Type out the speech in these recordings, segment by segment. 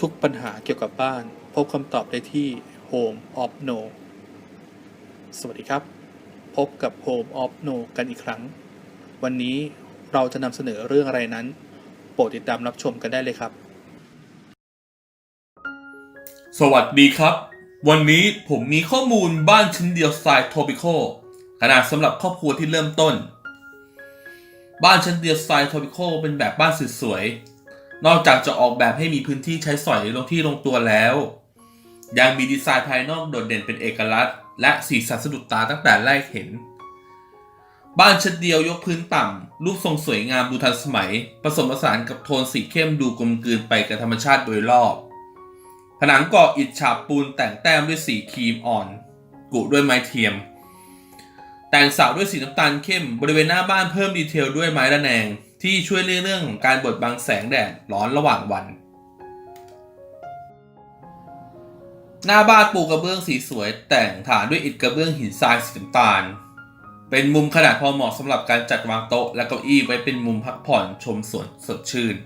ทุกปัญหาเกี่ยวกับบ้าน พบคำตอบได้ที่ Home of No สวัสดีครับ พบกับ Home of No กันอีกครั้ง วันนี้เราจะนำเสนอเรื่องอะไรนั้น โปรดติดตามรับชมกันได้เลยครับ สวัสดีครับ วันนี้ผมมีข้อมูลบ้านชิ้นเดียวสไตล์ tropical ขนาดสำหรับครอบครัวที่เริ่มต้น บ้านชั้นเดียวสไตล์ tropical เป็นแบบบ้านสวย นอกจากจะออกแบบให้มีพื้นที่ใช้สอยลงที่ลงตัวแล้ว ยังมีดีไซน์ภายนอกโดดเด่นเป็นเอกลักษณ์ และสีสันสะดุดตาตั้งแต่แรกเห็น บ้านชั้นเดียวยกพื้นต่ำรูปทรงสวยงามดูทันสมัย ผสมผสานกับโทนสีเข้มดูกลมกลืนไปกับธรรมชาติโดยรอบ ผนังก่ออิฐฉาบปูนแต่งแต้มด้วยสีครีมอ่อน กุด้วยไม้เทียม แต่งเสาด้วยสีน้ำตาลเข้มบริเวณหน้าบ้านเพิ่มดีเทลด้วยไม้ระแนง ที่ช่วยเรื่องของการบดบังแสงแดดร้อนระหว่างวัน หน้าบ้านปูกระเบื้องสีสวย แต่งฐานด้วยอิฐกระเบื้องหินทรายสีน้ำตาล เป็นมุมขนาดพอเหมาะสำหรับการจัดวางโต๊ะและเก้าอี้ไว้เป็นมุมพักผ่อนชมสวนสดชื่น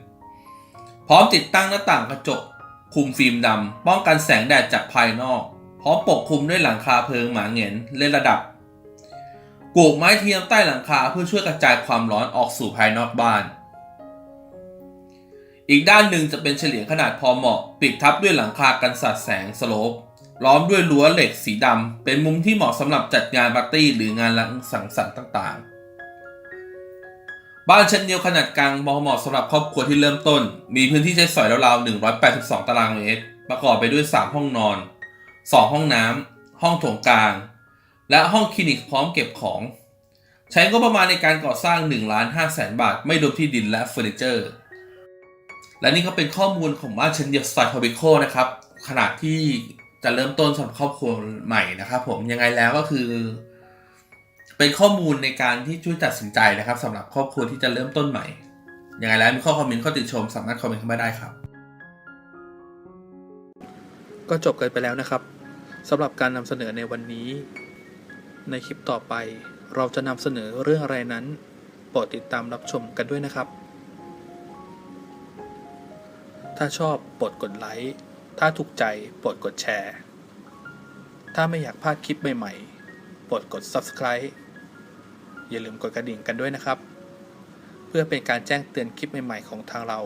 พร้อมติดตั้งหน้าต่างกระจกคุมฟิล์มดำป้องกันแสงแดดจากภายนอก พร้อมปกคลุมด้วยหลังคาเพลิงหมาเหงนเล่นระดับ ปลูกไม้เทียมใต้หลังคาเพื่อช่วยกระจายความร้อนออกสู่ภายนอกบ้าน อีกด้านหนึ่งจะเป็นเฉลียงขนาดพอเหมาะ ปิดทับด้วยหลังคากันสาดแสงสโลปล้อมด้วยรั้วเหล็กสีดำเป็นมุมที่เหมาะสำหรับจัดงานปาร์ตี้หรืองานสังสรรค์ต่างๆ บ้านชั้นเดียวขนาดกลางเหมาะสำหรับครอบครัวที่เริ่มต้น มีพื้นที่ใช้สอยราวๆ182 ตารางเมตร ประกอบไปด้วย 3 ห้องนอน 2 ห้องน้ำห้องโถงกลาง และห้องคลินิกพร้อมเก็บของ ใช้งบประมาณในการก่อสร้าง1ล้าน5แสนบาท ไม่รวมที่ดินและเฟอร์นิเจอร์ และนี่ก็เป็นข้อมูลของบ้านเชนเดียสไตล์ทอบิโคนะครับ ขนาดที่จะเริ่มต้นสำหรับครอบครัวใหม่นะครับผมยังไงแล้วก็คือ เป็นข้อมูลในการที่ช่วยตัดสินใจนะครับสำหรับครอบครัวที่จะเริ่มต้นใหม่ยังไงแล้วมีข้อคอมเมนต์ข้อติชมสามารถคอมเมนต์เข้ามาได้ครับ ก็จบกันไปแล้วนะครับสำหรับการนำเสนอในวันนี้ ในคลิปต่อไป เราจะนำเสนอเรื่องอะไรนั้น โปรดติดตามรับชมกันด้วยนะครับ ถ้าชอบโปรดกดไลค์ ถ้าถูกใจโปรดกดแชร์ ถ้าไม่อยากพลาดคลิปใหม่ๆ โปรดกด Subscribe อย่าลืมกดกระดิ่งกันด้วยนะครับ เพื่อเป็นการแจ้งเตือนคลิปใหม่ๆของทางเรา